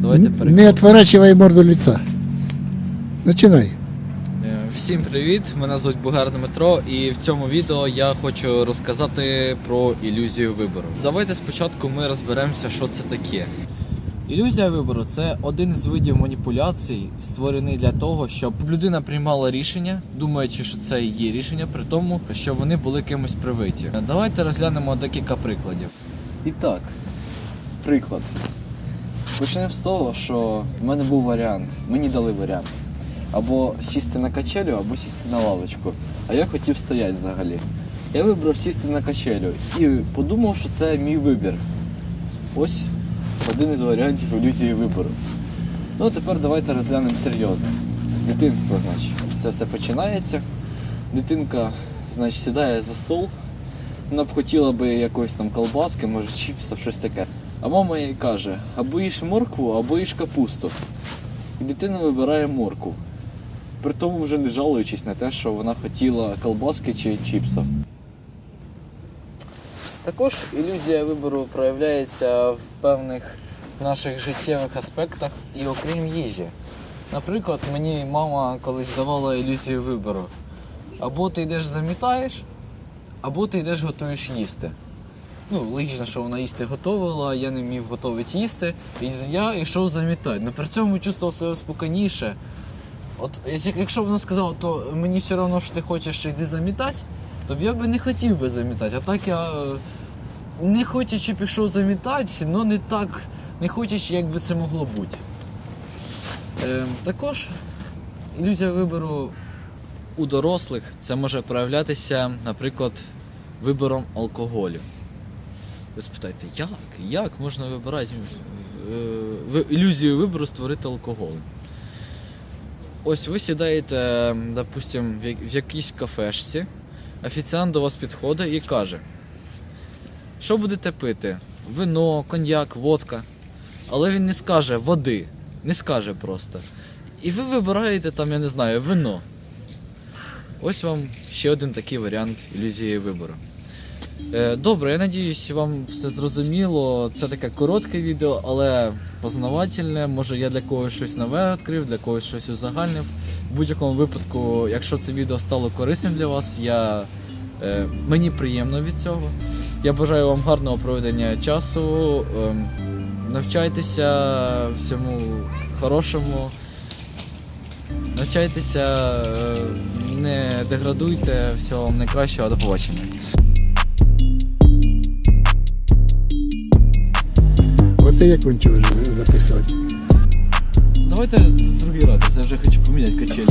Давайте Не перейдемо. отворачивай морду лица. Начинай. Е, Всім привіт! Мене звуть Бугар Дмитро, і в цьому відео я хочу розказати про ілюзію вибору. Давайте спочатку ми розберемося, що це таке. Ілюзія вибору це один з видів маніпуляцій, створений для того, щоб людина приймала рішення, думаючи, що це її рішення, при тому, що вони були кимось привиті. Давайте розглянемо декілька прикладів. І так, приклад. Почнемо з того, що в мене був варіант. Мені дали варіант. Або сісти на качелю, або сісти на лавочку. А я хотів стояти взагалі. Я вибрав сісти на качелю і подумав, що це мій вибір. Ось один із варіантів ілюзії вибору. Ну а тепер давайте розглянемо серйозно. З дитинства, значить, це все починається. Дитинка, значить, сідає за стол. Вона б хотіла би якоїсь там колбаски, може чіпсів, щось таке. А мама їй каже, або їж моркву, або їж капусту. І дитина вибирає моркву. При тому вже не жалуючись на те, що вона хотіла колбаски чи чіпсів. Також ілюзія вибору проявляється в певних наших життєвих аспектах і окрім їжі. Наприклад, мені мама колись давала ілюзію вибору. Або ти йдеш замітаєш, або ти йдеш готуєш їсти. Ну, логічно, що вона їсти готувала, я не вмів готувати їсти, і я йшов замітати. Но при цьому чувствував себе спокійніше. От якщо- б вона сказала, то мені все одно, що ти хочеш йди замітати, то я би не хотів би замітати. А так я е, не хочучи пішов замітати, але не так, не хочучи, як би це могло бути. Е, також ілюзія вибору у дорослих це може проявлятися, наприклад, вибором алкоголю. Ви спитаєте, як? Як можна вибирати е, ілюзію вибору створити алкоголь? Ось ви сідаєте, допустим, в якійсь кафешці, офіціант до вас підходить і каже, що будете пити? Вино, коньяк, водка. Але він не скаже води, не скаже просто. І ви вибираєте там, я не знаю, вино. Ось вам ще один такий варіант ілюзії вибору. Е, Добре, я надіюсь, вам все зрозуміло. Це таке коротке відео, але познавательне. Може я для когось щось нове відкрив, для когось щось узагальнив. В будь-якому випадку, якщо це відео стало корисним для вас, я, е, мені приємно від цього. Я бажаю вам гарного проведення часу. ем, навчайтеся всьому хорошому. Навчайтеся, е, не деградуйте, всього вам найкращого, до побачення. Оце я кончу вже записувати. Давайте другий раз, я вже хочу поміняти качелі.